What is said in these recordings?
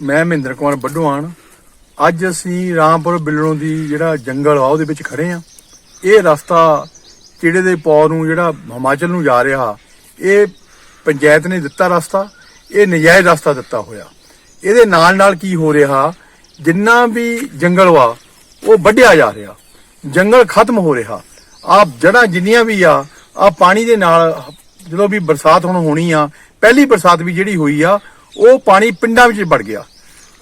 ਮੈਂ ਮਹਿੰਦਰ ਕੁਮਾਰ ਬੱਡੂਆਣ ਅੱਜ ਅਸੀਂ ਰਾਮਪੁਰ ਬਿੱਲਣੋਂ ਦੀ ਜਿਹੜਾ ਜੰਗਲ ਆ, ਉਹਦੇ ਵਿੱਚ ਖੜੇ ਆ। ਇਹ ਰਸਤਾ ਚਿੜੇ ਦੇ ਪੌ ਨੂੰ, ਜਿਹੜਾ ਹਿਮਾਚਲ ਨੂੰ ਜਾ ਰਿਹਾ, ਇਹ ਪੰਚਾਇਤ ਨੇ ਦਿੱਤਾ ਰਸਤਾ, ਇਹ ਨਜਾਇਜ਼ ਰਸਤਾ ਦਿੱਤਾ ਹੋਇਆ। ਇਹਦੇ ਨਾਲ ਨਾਲ ਕੀ ਹੋ ਰਿਹਾ, ਜਿੰਨਾ ਵੀ ਜੰਗਲ ਵਾ, ਉਹ ਵੱਢਿਆ ਜਾ ਰਿਹਾ। ਜੰਗਲ ਖਤਮ ਹੋ ਰਿਹਾ। ਆਪ ਜੜਾਂ ਜਿੰਨੀਆਂ ਵੀ ਆ ਆ ਪਾਣੀ ਦੇ ਨਾਲ, ਜਦੋਂ ਵੀ ਬਰਸਾਤ ਹੁਣ ਹੋਣੀ ਆ, ਪਹਿਲੀ ਬਰਸਾਤ ਵੀ ਜਿਹੜੀ ਹੋਈ ਆ ਉਹ ਪਾਣੀ ਪਿੰਡਾਂ ਵਿੱਚ ਵੜ ਗਿਆ।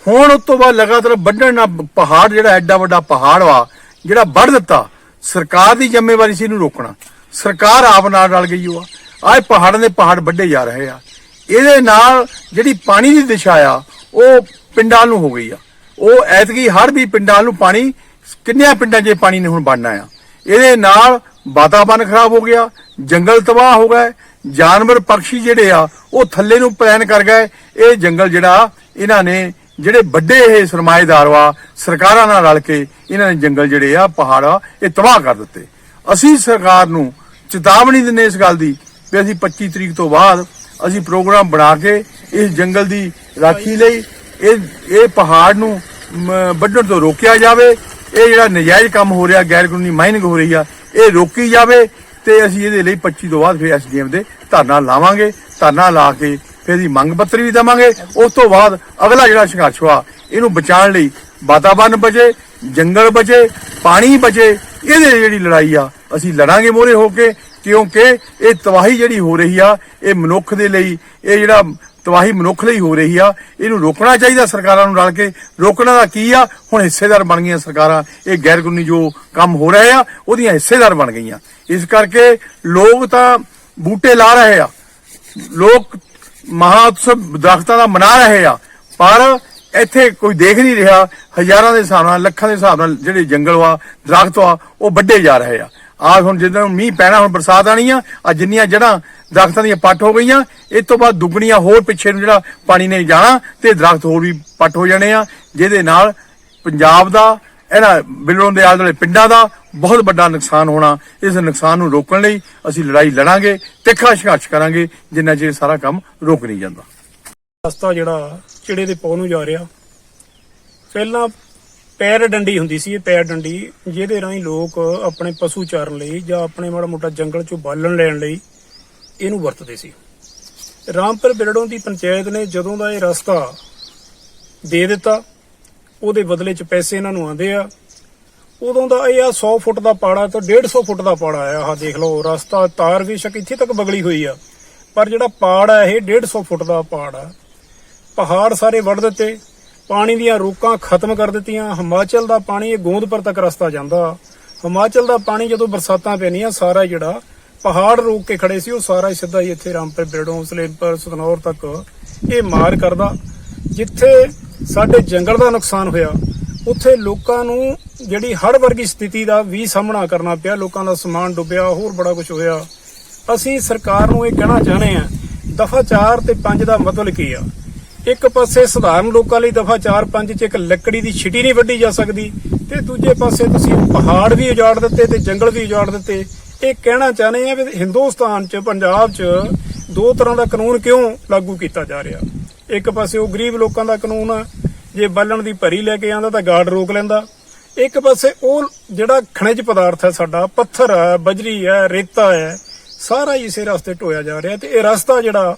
ਹੁਣ ਉਸ ਤੋਂ ਬਾਅਦ ਲਗਾਤਾਰ ਵੱਢਣ ਨਾਲ ਪਹਾੜ ਜਿਹੜਾ ਐਡਾ ਵੱਡਾ ਪਹਾੜ ਵਾ, ਜਿਹੜਾ ਵੱਢ ਦਿੱਤਾ, ਸਰਕਾਰ ਦੀ ਜ਼ਿੰਮੇਵਾਰੀ ਸੀ ਇਹਨੂੰ ਰੋਕਣਾ। ਸਰਕਾਰ ਆਪ ਨਾਲ ਰਲ ਗਈ ਉਹ ਆਏ ਪਹਾੜਾਂ ਦੇ ਪਹਾੜ ਵੱਢੇ ਜਾ ਰਹੇ ਆ। ਇਹਦੇ ਨਾਲ ਜਿਹੜੀ ਪਾਣੀ ਦੀ ਦਿਸ਼ਾ ਆ, ਉਹ ਪਿੰਡਾਂ ਨੂੰ ਹੋ ਗਈ ਆ। ਉਹ ਐਤਕੀ ਹਰ ਵੀ ਪਿੰਡਾਂ ਨੂੰ ਪਾਣੀ, ਕਿੰਨਿਆਂ ਪਿੰਡਾਂ 'ਚ ਪਾਣੀ ਨੇ ਹੁਣ ਬਣਨਾ ਆ। ਇਹਦੇ ਨਾਲ ਵਾਤਾਵਰਨ ਖਰਾਬ ਹੋ ਗਿਆ, ਜੰਗਲ ਤਬਾਹ ਹੋ ਗਏ ਜਾਨਵਰ ਪੰਛੀ ਜਿਹੜੇ ਆ, ਉਹ ਥੱਲੇ ਨੂੰ ਪਲਾਨ ਕਰ ਗਏ। ਇਹ ਜੰਗਲ ਜਿਹੜਾ, ਇਹਨਾਂ ਨੇ ਜਿਹੜੇ ਵੱਡੇ ਇਹ ਸਰਮਾਏਦਾਰ ਵਾ, ਸਰਕਾਰਾਂ ਨਾਲ ਰਲ ਕੇ ਇਹਨਾਂ ਨੇ ਜੰਗਲ ਜਿਹੜੇ ਆ, ਪਹਾੜ ਆ, ਇਹ ਤਬਾਹ ਕਰ ਦਿੱਤੇ। ਅਸੀਂ ਸਰਕਾਰ ਨੂੰ ਚੇਤਾਵਨੀ ਦਿੰਦੇ ਇਸ ਗੱਲ ਦੀ ਵੀ ਅਸੀਂ 25 ਤਰੀਕ ਤੋਂ ਬਾਅਦ ਅਸੀਂ ਪ੍ਰੋਗਰਾਮ ਬਣਾ ਕੇ ਇਸ ਜੰਗਲ ਦੀ ਰਾਖੀ ਲਈ ਇਹ ਇਹ ਪਹਾੜ ਨੂੰ ਵੱਢਣ ਤੋਂ ਰੋਕਿਆ ਜਾਵੇ। ਇਹ ਜਿਹੜਾ ਨਜਾਇਜ਼ ਕੰਮ ਹੋ ਰਿਹਾ ਗੈਰ ਕਾਨੂੰਨੀ ਮਾਈਨਿੰਗ ਹੋ ਰਹੀ ਆ, ਇਹ ਰੋਕੀ ਜਾਵੇ। ਤੇ ਅਸੀਂ ਇਹਦੇ ਲਈ 25 ਤੋਂ ਬਾਅਦ ਫਿਰ ਐਸਡੀਐਮ ਦੇ ਧਰਨਾ ਲਾਵਾਂਗੇ, ਧਰਨਾ ਲਾ ਕੇ ਫਿਰ ਇਹਦੀ ਮੰਗ ਪੱਤਰ ਵੀ ਦੇਵਾਂਗੇ। ਉਸ ਤੋਂ ਬਾਅਦ ਅਗਲਾ ਜਿਹੜਾ ਸੰਘਰਸ਼ ਵਾ ਇਹਨੂੰ ਬਚਾਉਣ ਲਈ ਵਾਤਾਵਰਨ ਬਚੇ, ਜੰਗਲ ਬਚੇ, ਪਾਣੀ ਬਚੇ, ਇਹਦੇ ਜਿਹੜੀ ਲੜਾਈ ਆ, ਅਸੀਂ ਲੜਾਂਗੇ ਮੋਰੇ ਹੋ ਕੇ ਕਿਉਂਕਿ ਇਹ ਤਬਾਹੀ ਜਿਹੜੀ ਹੋ ਰਹੀ ਆ, ਇਹ ਮਨੁੱਖ ਦੇ ਲਈ, ਇਹ ਜਿਹੜਾ ਤਬਾਹੀ ਮਨੁੱਖ ਲਈ ਹੋ ਰਹੀ ਆ। ਇਹਨੂੰ ਰੋਕਣਾ ਚਾਹੀਦਾ ਸਰਕਾਰਾਂ ਨੂੰ ਰਲ ਕੇ। ਰੋਕਣਾ ਦਾ ਕੀ ਆ? ਹੁਣ ਹਿੱਸੇਦਾਰ ਬਣ ਗਈਆਂ ਸਰਕਾਰਾਂ। ਇਹ ਗੈਰ ਕਾਨੂੰਨੀ ਜੋ ਕੰਮ ਹੋ ਰਹੇ ਆ, ਉਹਦੀਆਂ ਹਿੱਸੇਦਾਰ ਬਣ ਗਈਆਂ। ਇਸ ਕਰਕੇ ਲੋਕ ਤਾਂ ਬੂਟੇ ਲਾ ਰਹੇ ਆ। ਲੋਕ ਮਹਾ ਉਤਸਵ ਦਰਖਤਾਂ ਦਾ ਮਨਾ ਰਹੇ ਆ। ਪਰ ਇੱਥੇ ਕੋਈ ਦੇਖ ਨਹੀਂ ਰਿਹਾ। ਹਜ਼ਾਰਾਂ ਦੇ ਹਿਸਾਬ ਨਾਲ, ਲੱਖਾਂ ਦੇ ਹਿਸਾਬ ਨਾਲ ਜਿਹੜੇ ਜੰਗਲ ਵਾ, ਦਰਖਤ ਵਾ, ਉਹ ਵੱਡੇ ਜਾ ਰਹੇ ਆ। ਆ ਹੁਣ ਜਿੱਦਾਂ ਮੀਂਹ ਪੈਣਾ, ਹੁਣ ਬਰਸਾਤ ਆਣੀ ਆ ਆ ਜਿੰਨੀਆਂ ਜੜਾਂ ਦਰਖਤਾਂ ਦੀਆਂ ਪੱਟ ਹੋ ਗਈਆਂ ਇਸ ਤੋਂ ਬਾਅਦ ਦੁੱਗਣੀਆਂ ਹੋਰ ਪਿੱਛੇ ਨੂੰ ਜਿਹੜਾ ਪਾਣੀ ਨੇ ਜਾਣਾ, ਤੇ ਦਰਖਤ ਹੋਰ ਵੀ ਪੱਟ ਹੋ ਜਾਣੇ ਆ, ਜਿਹਦੇ ਨਾਲ ਪੰਜਾਬ ਦਾ, ਇਹਨਾਂ ਬਿਲੜੋਂ ਦੇ ਆਲੇ ਦੁਆਲੇ ਪਿੰਡਾਂ ਦਾ ਬਹੁਤ ਵੱਡਾ ਨੁਕਸਾਨ ਹੋਣਾ, ਇਸ ਨੁਕਸਾਨ ਨੂੰ ਰੋਕਣ ਲਈ ਅਸੀਂ ਲੜਾਈ ਲੜਾਂਗੇ, ਤਿੱਖਾ ਸੰਘਰਸ਼ ਕਰਾਂਗੇ, ਜਿੰਨਾ ਚਿਰ ਸਾਰਾ ਕੰਮ ਰੋਕ ਨਹੀਂ ਜਾਂਦਾ। ਰਸਤਾ ਜਿਹੜਾ ਚਿੜੇ ਦੇ ਪੌ ਨੂੰ ਜਾ ਰਿਹਾ, ਪਹਿਲਾਂ ਪੈਰ ਡੰਡੀ ਹੁੰਦੀ ਸੀ, ਇਹ ਪੈਰ ਡੰਡੀ, ਜਿਹਦੇ ਰਾਹੀਂ ਲੋਕ ਆਪਣੇ ਪਸ਼ੂ ਚਾਰਨ ਲਈ ਜਾਂ ਆਪਣੇ ਮਾੜਾ ਮੋਟਾ ਜੰਗਲ ਚੋਂ ਬਾਲਣ ਲੈਣ ਲਈ ਇਹਨੂੰ ਵਰਤਦੇ ਸੀ। ਰਾਮਪੁਰ ਬਿਰੜੋਂ ਦੀ ਪੰਚਾਇਤ ਨੇ ਜਦੋਂ ਦਾ ਇਹ ਰਸਤਾ ਦੇ ਦਿੱਤਾ, ਉਹਦੇ ਬਦਲੇ ਚ ਪੈਸੇ ਇਹਨਾਂ ਨੂੰ ਆਂਦੇ ਆ। ਉਦੋਂ ਦਾ ਇਹ ਆ 100 ਫੁੱਟ ਦਾ ਪਾੜਾ ਤੋਂ 150 ਫੁੱਟ ਦਾ ਪਾੜਾ ਆ, ਆਹ ਦੇਖ ਲਓ, ਰਸਤਾ ਤਾਰ ਵੀ ਸ਼ਕ ਇੱਥੇ ਤੱਕ ਬਗਲੀ ਹੋਈ ਆ, ਪਰ ਜਿਹੜਾ ਪਾੜ ਆ, ਇਹ 150 ਫੁੱਟ ਦਾ ਪਾੜ ਆ। ਪਹਾੜ ਸਾਰੇ ਵੱਢ ਦਿੱਤੇ ਪਾਣੀ ਦੀਆਂ ਰੋਕਾਂ ਖਤਮ ਕਰ ਦਿੱਤੀਆਂ। ਹਿਮਾਚਲ ਦਾ ਪਾਣੀ ਇਹ ਗੋਂਦਪੁਰ ਤੱਕ ਰਸਤਾ ਜਾਂਦਾ। ਹਿਮਾਚਲ ਦਾ ਪਾਣੀ ਜਦੋਂ ਬਰਸਾਤਾਂ ਪੈਣੀਆਂ, ਸਾਰਾ ਜਿਹੜਾ ਪਹਾੜ ਰੋਕ ਕੇ ਖੜੇ ਸੀ, ਉਹ ਸਾਰਾ ਹੀ ਸਿੱਧਾ ਹੀ ਇੱਥੇ ਰਾਮਪੁਰ ਬੇੜੋਂ ਸਲੇਮਪੁਰ, ਸਤਨੌਰ ਤੱਕ ਇਹ ਮਾਰ ਕਰਦਾ। ਜਿੱਥੇ ਸਾਡੇ ਜੰਗਲ ਦਾ ਨੁਕਸਾਨ ਹੋਇਆ, ਉੱਥੇ ਲੋਕਾਂ ਨੂੰ ਜਿਹੜੀ ਹੜ੍ਹ ਵਰਗੀ ਸਥਿਤੀ ਦਾ ਵੀ ਸਾਹਮਣਾ ਕਰਨਾ ਪਿਆ। ਲੋਕਾਂ ਦਾ ਸਮਾਨ ਡੁੱਬਿਆ, ਹੋਰ ਬੜਾ ਕੁਝ ਹੋਇਆ। ਅਸੀਂ ਸਰਕਾਰ ਨੂੰ ਇਹ ਕਹਿਣਾ ਚਾਹੁੰਦੇ ਆ ਦਫਾ 4 ਤੇ 5 ਦਾ ਮਤਲਬ ਕੀ ਆ? ਇੱਕ ਪਾਸੇ ਸਧਾਰਨ ਲੋਕਾਂ ਲਈ ਦਫਾ 4 5 ਚ ਇੱਕ ਲੱਕੜੀ ਦੀ ਛਿਟੀ ਨਹੀਂ ਵੱਢੀ ਜਾ ਸਕਦੀ ਤੇ ਦੂਜੇ ਪਾਸੇ ਤੁਸੀਂ ਪਹਾੜ ਵੀ ਉਜਾੜ ਦਿੱਤੇ ਤੇ ਜੰਗਲ ਵੀ ਉਜਾੜ ਦਿੱਤੇ। ਇਹ ਕਹਿਣਾ ਚਾਹੁੰਦੇ ਆ ਵੀ ਹਿੰਦੁਸਤਾਨ ਚ, ਪੰਜਾਬ ਚ ਦੋ ਤਰ੍ਹਾਂ ਦਾ ਕਾਨੂੰਨ ਕਿਉਂ ਲਾਗੂ ਕੀਤਾ ਜਾ ਰਿਹਾ? ਇੱਕ ਪਾਸੇ ਉਹ ਗਰੀਬ ਲੋਕਾਂ ਦਾ ਕਾਨੂੰਨ ਆ, ਜੇ ਬਾਲਣ ਦੀ ਭਰੀ ਲੈ ਕੇ ਆਂਦਾ ਤਾਂ ਗਾਰਡ ਰੋਕ ਲੈਂਦਾ। ਇੱਕ ਪਾਸੇ ਉਹ ਜਿਹੜਾ ਖਣਿਜ ਪਦਾਰਥ ਹੈ ਸਾਡਾ, ਪੱਥਰ ਹੈ, ਬਜਰੀ ਹੈ, ਰੇਤਾ ਹੈ, ਸਾਰਾ ਹੀ ਇਸੇ ਰਸਤੇ ਢੋਇਆ ਜਾ ਰਿਹਾ ਤੇ ਇਹ ਰਸਤਾ ਜਿਹੜਾ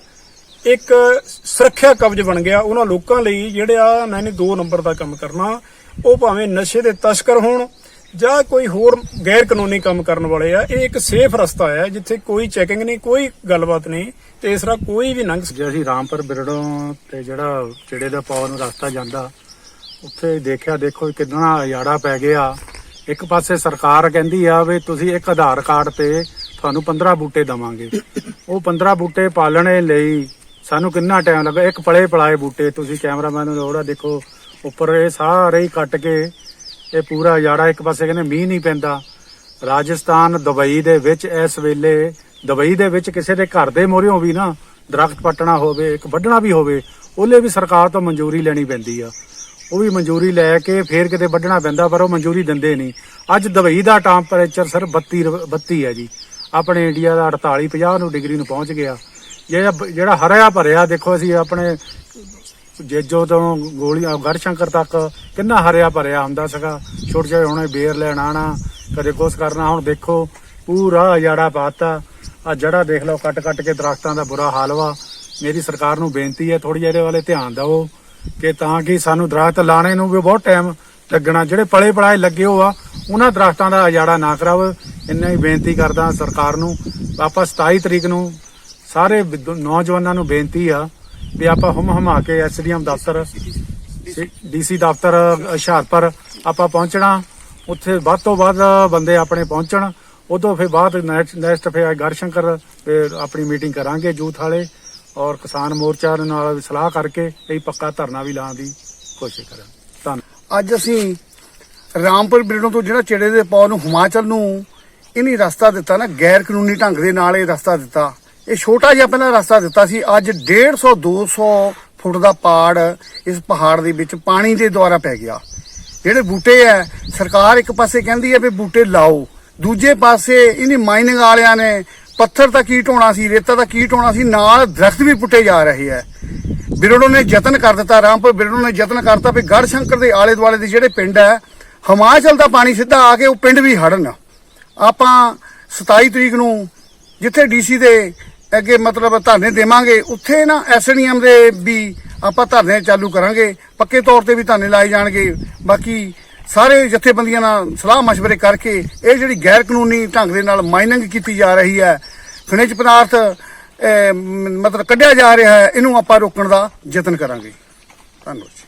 ਇੱਕ ਸੁਰੱਖਿਆ ਕਵਚ ਬਣ ਗਿਆ ਉਹਨਾਂ ਲੋਕਾਂ ਲਈ ਜਿਹੜੇ ਆ ਮੈਨੇ 2 ਨੰਬਰ ਦਾ ਕੰਮ ਕਰਨਾ। ਉਹ ਭਾਵੇਂ ਨਸ਼ੇ ਦੇ ਤਸਕਰ ਹੋਣ ਜਾਂ ਕੋਈ ਹੋਰ ਗੈਰ ਕਾਨੂੰਨੀ ਕੰਮ ਕਰਨ ਵਾਲੇ ਆ, ਇਹ ਇੱਕ ਸੇਫ ਰਸਤਾ ਹੈ ਜਿੱਥੇ ਕੋਈ ਚੈਕਿੰਗ ਨਹੀਂ, ਕੋਈ ਗੱਲਬਾਤ ਨਹੀਂ ਤੇ ਇਸ ਤਰ੍ਹਾਂ ਕੋਈ ਵੀ ਲੰਘ ਜੇ ਅਸੀਂ ਰਾਮਪੁਰ ਬਿਰੜੋਂ ਤੇ ਜਿਹੜਾ ਚਿੜੇ ਦਾ ਪੌ ਨੂੰ ਰਸਤਾ ਜਾਂਦਾ, ਉੱਥੇ ਦੇਖਿਆ ਦੇਖੋ ਕਿੰਨਾ ਯਾੜਾ ਪੈ ਗਿਆ। ਇੱਕ ਪਾਸੇ ਸਰਕਾਰ ਕਹਿੰਦੀ ਆ ਵੀ ਤੁਸੀਂ ਇੱਕ ਆਧਾਰ ਕਾਰਡ ਤੇ ਤੁਹਾਨੂੰ 15 ਬੂਟੇ ਦਵਾਂਗੇ। ਉਹ 15 ਬੂਟੇ ਪਾਲਣੇ ਲਈ ਸਾਨੂੰ ਕਿੰਨਾ ਟਾਈਮ ਲੱਗਾ? ਇੱਕ ਪਲੇ ਪਲਾਏ ਬੂਟੇ, ਤੁਸੀਂ ਕੈਮਰਾਮੈਨ ਨੂੰ ਲੋੜਾ ਦੇਖੋ, ਉੱਪਰ ਇਹ ਸਾਰੇ ਹੀ ਕੱਟ ਕੇ ਇਹ ਪੂਰਾ ਯਾੜਾ ਇੱਕ ਪਾਸੇ ਕਹਿੰਦੇ ਮੀਂਹ ਨਹੀਂ ਪੈਂਦਾ। ਰਾਜਸਥਾਨ ਦੁਬਈ ਦੇ ਵਿੱਚ ਇਸ ਵੇਲੇ, ਦੁਬਈ ਦੇ ਵਿੱਚ ਕਿਸੇ ਦੇ ਘਰ ਦੇ ਮੋਹਰਿਓਂ ਵੀ ਨਾ ਦਰਖਤ ਪੱਟਣਾ ਹੋਵੇ, ਇੱਕ ਵੱਢਣਾ ਵੀ ਹੋਵੇ, ਉਹਲੇ ਵੀ ਸਰਕਾਰ ਤੋਂ ਮਨਜ਼ੂਰੀ ਲੈਣੀ ਪੈਂਦੀ ਆ। ਉਹ ਵੀ ਮਨਜ਼ੂਰੀ ਲੈ ਕੇ ਫੇਰ ਕਿਤੇ ਵੱਢਣਾ ਪੈਂਦਾ, ਪਰ ਉਹ ਮਨਜ਼ੂਰੀ ਦਿੰਦੇ ਨਹੀਂ। ਅੱਜ ਦੁਬਈ ਦਾ ਟੈਂਪਰੇਚਰ ਸਰ 32 ਰ- 32 ਹੈ ਜੀ। ਆਪਣੇ ਇੰਡੀਆ ਦਾ 48 50 ਨੂੰ ਡਿਗਰੀ ਨੂੰ ਪਹੁੰਚ ਗਿਆ। ਜਿਹੜਾ ਜਿਹੜਾ ਹਰਿਆ ਭਰਿਆ, ਦੇਖੋ ਅਸੀਂ ਆਪਣੇ ਜੇਜੋ ਤੋਂ ਗੋਲੀਆਂ ਗੜਸ਼ੰਕਰ ਤੱਕ ਕਿੰਨਾ ਹਰਿਆ ਭਰਿਆ ਹੁੰਦਾ ਸੀਗਾ। ਛੋਟੇ ਜਿਹੇ ਹੁਣੇ ਬੇਰ ਲੈਣ ਆਣਾ ਕਦੇ ਕੁਛ ਕਰਨਾ, ਹੁਣ ਦੇਖੋ ਪੂਰਾ ਜਾੜਾ ਪਾਤਾ। ਆ ਜੜਾ ਦੇਖ ਲਓ ਕੱਟ ਕੱਟ ਕੇ ਦਰਖਤਾਂ ਦਾ ਬੁਰਾ ਹਾਲ ਵਾ। ਮੇਰੀ ਸਰਕਾਰ ਨੂੰ ਬੇਨਤੀ ਹੈ ਥੋੜੀ ਜਿਹੀ ਇਹਦੇ ਵਾਲੇ ਧਿਆਨ ਦਿਓ ਕਿ ਤਾਂ ਕਿ ਸਾਨੂੰ ਦਰਖਤ ਲਾਣੇ ਨੂੰ ਵੀ ਬਹੁਤ ਟਾਈਮ ਲੱਗਣਾ। ਜਿਹੜੇ ਪਲੇ ਪੜਾਏ ਲੱਗੇ ਹੋ ਆ, ਉਹਨਾਂ ਦਰਖਤਾਂ ਦਾ ਉਜਾੜਾ ਨਾ ਕਰਾਓ ਇੰਨਾ ਹੀ ਬੇਨਤੀ ਕਰਦਾ ਸਰਕਾਰ ਨੂੰ। ਆਪਾਂ 27 ਤਰੀਕ ਨੂੰ ਸਾਰੇ ਵਿਦ- ਨੌਜਵਾਨਾਂ ਨੂੰ ਬੇਨਤੀ ਆ ਵੀ ਆਪਾਂ ਹਮ ਹਮਾ ਕੇ ਐਸਡੀਐਮ ਦਫ਼ਤਰ ਡੀਸੀ ਦਫ਼ਤਰ, ਹੁਸ਼ਿਆਰਪੁਰ ਆਪਾਂ ਪਹੁੰਚਣਾ। ਉੱਥੇ ਵੱਧ ਤੋਂ ਵੱਧ ਬੰਦੇ ਆਪਣੇ ਪਹੁੰਚਣ। ਉਦੋਂ ਫਿਰ ਬਾਅਦ ਨੈਕਸਟ ਨੈਕਸਟ ਫਿਰ ਗਰਸ਼ੰਕਰ ਆਪਣੀ ਮੀਟਿੰਗ ਕਰਾਂਗੇ ਜੂਥ ਵਾਲੇ ਔਰ ਕਿਸਾਨ ਮੋਰਚਾ ਦੇ ਨਾਲ ਸਲਾਹ ਕਰਕੇ ਇਹ ਪੱਕਾ ਧਰਨਾ ਵੀ ਲਾਉਣ ਦੀ ਕੋਸ਼ਿਸ਼ ਕਰਾਂ ਧੰਨਵਾਦ ਅੱਜ ਅਸੀਂ ਰਾਮਪੁਰ ਬਿਲਡੋਂ ਤੋਂ ਜਿਹੜਾ ਚਿੜੇ ਦੇ ਪੌ ਨੂੰ ਹਿਮਾਚਲ ਨੂੰ, ਇਹਨੀ ਰਸਤਾ ਦਿੱਤਾ ਨਾ ਗੈਰ ਕਾਨੂੰਨੀ ਢੰਗ ਦੇ ਨਾਲ ਇਹ ਰਸਤਾ ਦਿੱਤਾ। ਇਹ ਛੋਟਾ ਜਿਹਾ ਪਹਿਲਾਂ ਰਸਤਾ ਦਿੱਤਾ ਸੀ। ਅੱਜ 150 200 ਫੁੱਟ ਦਾ ਪਾੜ ਇਸ ਪਹਾੜ ਦੇ ਵਿੱਚ ਪਾਣੀ ਦੇ ਦੁਆਰਾ ਪੈ ਗਿਆ। ਜਿਹੜੇ ਬੂਟੇ ਐ ਸਰਕਾਰ ਇੱਕ ਪਾਸੇ ਕਹਿੰਦੀ ਹੈ ਵੀ ਬੂਟੇ ਲਾਓ। ਦੂਜੇ ਪਾਸੇ ਇਹਨੀ ਮਾਈਨਿੰਗ ਵਾਲਿਆਂ ਨੇ ਪੱਥਰ ਤਾਂ ਕੀ ਢੋਣਾ ਸੀ, ਰੇਤਾ ਤਾਂ ਕੀ ਢੋਣਾ ਸੀ, ਨਾਲ ਦਰਖਤ ਵੀ ਪੁੱਟੇ ਜਾ ਰਹੇ ਐ ਬਿਰੜੋ ਨੇ ਯਤਨ ਕਰ ਦਿੱਤਾ, ਰਾਮਪੁਰ ਬਿਰੜੋ ਨੇ ਯਤਨ ਕਰਤਾ ਵੀ ਗੜ ਸ਼ੰਕਰ ਦੇ ਆਲੇ ਦੁਆਲੇ ਦੇ ਜਿਹੜੇ ਪਿੰਡ ਹੈ ਹਿਮਾਚਲ ਦਾ ਪਾਣੀ ਸਿੱਧਾ ਆ ਕੇ ਉਹ ਪਿੰਡ ਵੀ ਹੜਨ ਆਪਾਂ 27 ਤਰੀਕ ਨੂੰ ਜਿੱਥੇ ਡੀਸੀ ਦੇ ਅੱਗੇ ਮਤਲਬ ਧਰਨੇ ਦੇਵਾਂਗੇ, ਉੱਥੇ ਨਾ ਐਸਡੀਐਮ ਦੇ ਵੀ ਆਪਾਂ ਧਰਨੇ ਚਾਲੂ ਕਰਾਂਗੇ, ਪੱਕੇ ਤੌਰ ਤੇ ਵੀ ਧਰਨੇ ਲਾਏ ਜਾਣਗੇ। ਬਾਕੀ ਸਾਰੇ ਜਥੇਬੰਦੀਆਂ ਨਾਲ ਸਲਾਹ مشਵਰੇ ਕਰਕੇ ਇਹ ਜਿਹੜੀ ਗੈਰ ਕਾਨੂੰਨੀ ਢੰਗ ਦੇ ਨਾਲ ਮਾਈਨਿੰਗ ਕੀਤੀ ਜਾ ਰਹੀ ਹੈ, ਖਣਿਜ ਪਦਾਰਥ ਮਤਲਬ ਕੱਢਿਆ ਜਾ ਰਿਹਾ ਹੈ, ਇਹਨੂੰ ਆਪਾਂ ਰੋਕਣ ਦਾ ਯਤਨ ਕਰਾਂਗੇ। ਧੰਨਵਾਦ ਜੀ।